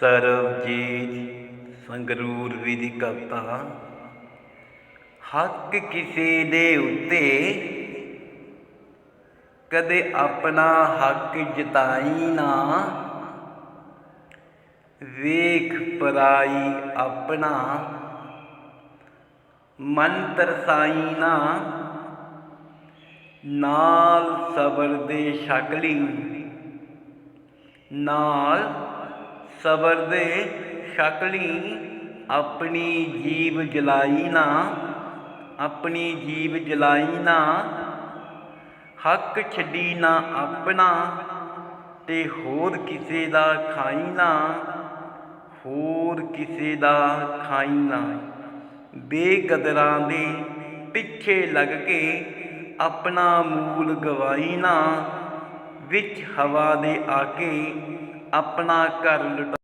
ਸਰਬਜੀਤ ਸੰਗਰੂਰ ਵਿਧੀ ਕਵਿਤਾ ਹੱਕ ਕਿਸੇ ਦੇ ਉੱਤੇ ਕਦੇ ਆਪਣਾ ਹੱਕ ਜਤਾਈ ਨਾ। ਵੇਖ ਪਰਾਈ ਆਪਣਾ, ਮਨ ਤਰਸਾਈ ਨਾ। ਨਾਲ ਸਬਰ ਦੇ ਸ਼ਕਲੀ, ਨਾਲ ਸਬਰ ਦੇ ਸ਼ਕਲੀ ਆਪਣੀ ਜੀਵ ਜਲਾਈ ਨਾ, ਆਪਣੀ ਜੀਵ ਜਲਾਈ ਨਾ। ਹੱਕ ਛੱਡੀ ਨਾ ਆਪਣਾ ਤੇ ਹੋਰ ਕਿਸੇ ਦਾ ਖਾਈ ਨਾ, ਹੋਰ ਕਿਸੇ ਦਾ ਖਾਈ ਨਾ। ਬੇਕਦਰਾਂ ਦੇ ਪਿੱਛੇ ਲੱਗ ਕੇ ਆਪਣਾ ਮੂਲ ਗਵਾਈ ਨਾ, ਵਿੱਚ ਹਵਾ ਦੇ ਆ ਕੇ ਆਪਣਾ ਘਰ ਲੁਟਾ